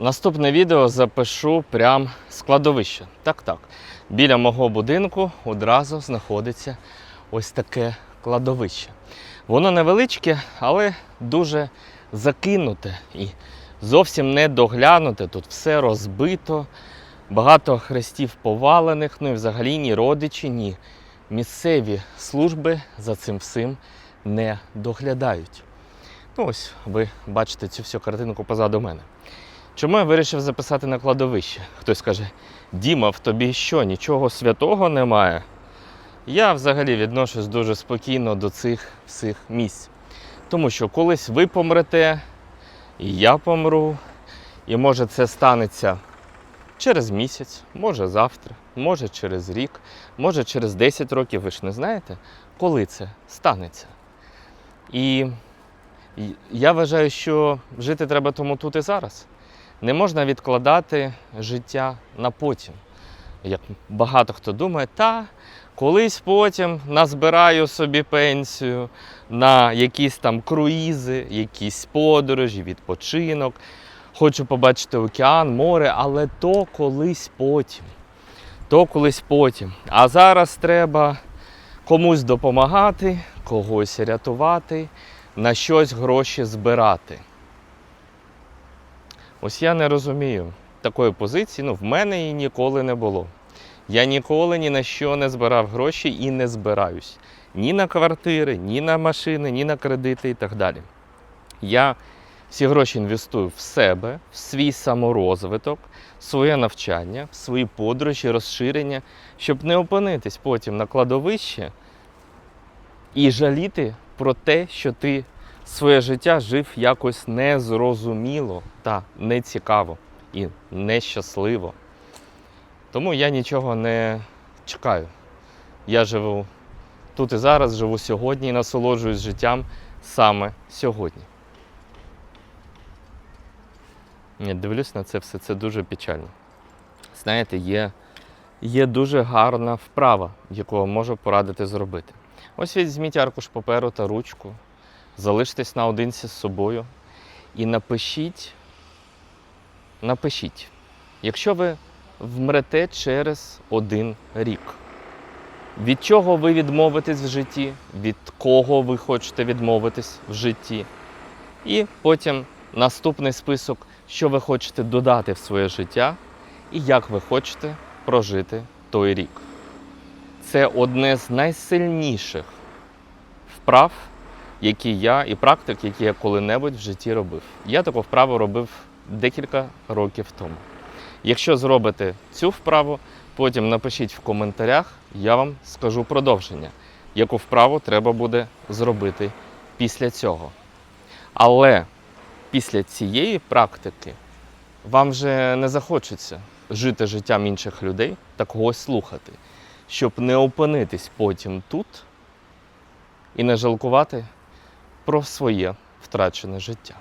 Наступне відео запишу прям з кладовища. Так, так. Біля мого будинку одразу знаходиться ось таке кладовище. Воно невеличке, але дуже закинуте і зовсім не доглянуте. Тут все розбито, багато хрестів повалених, ну і взагалі ні родичі, ні місцеві служби за цим всім не доглядають. Ну ось ви бачите цю всю картинку позаду мене. Чому я вирішив записати на кладовище? Хтось каже: Діма, в тобі що, нічого святого немає? Я взагалі відношусь дуже спокійно до цих всіх місць. Тому що колись ви помрете, і я помру, і може це станеться через місяць, може завтра, може через рік, може через 10 років, ви ж не знаєте, коли це станеться. І я вважаю, що жити треба тому тут і зараз. Не можна відкладати життя на потім. Як багато хто думає, та колись потім назбираю собі пенсію на якісь там круїзи, якісь подорожі, відпочинок. Хочу побачити океан, море, але то колись потім. То колись потім. А зараз треба комусь допомагати, когось рятувати, на щось гроші збирати. Ось я не розумію такої позиції, ну в мене її ніколи не було. Я ніколи ні на що не збирав гроші і не збираюсь. Ні на квартири, ні на машини, ні на кредити і так далі. Я всі гроші інвестую в себе, в свій саморозвиток, в своє навчання, в свої подорожі, розширення, щоб не опинитись потім на кладовищі і жаліти про те, що ти своє життя жив якось незрозуміло та нецікаво і нещасливо. Тому я нічого не чекаю. Я живу тут і зараз, живу сьогодні і насолоджуюсь життям саме сьогодні. Я дивлюсь на це все, це дуже печально. Знаєте, є, є дуже гарна вправа, яку можу порадити зробити. Ось візьміть аркуш паперу та ручку, залиштесь наодинці з собою і напишіть, напишіть, якщо ви вмрете через один рік. Від чого ви відмовитесь в житті, від кого ви хочете відмовитись в житті. І потім наступний список, що ви хочете додати в своє життя і як ви хочете прожити той рік. Це одне з найсильніших вправ, які я і практик, які я коли-небудь в житті робив. Я таку вправу робив декілька років тому. Якщо зробите цю вправу, потім напишіть в коментарях, я вам скажу продовження, яку вправу треба буде зробити після цього. Але після цієї практики вам вже не захочеться жити життям інших людей та когось слухати, щоб не опинитись потім тут і не жалкувати про своє втрачене життя.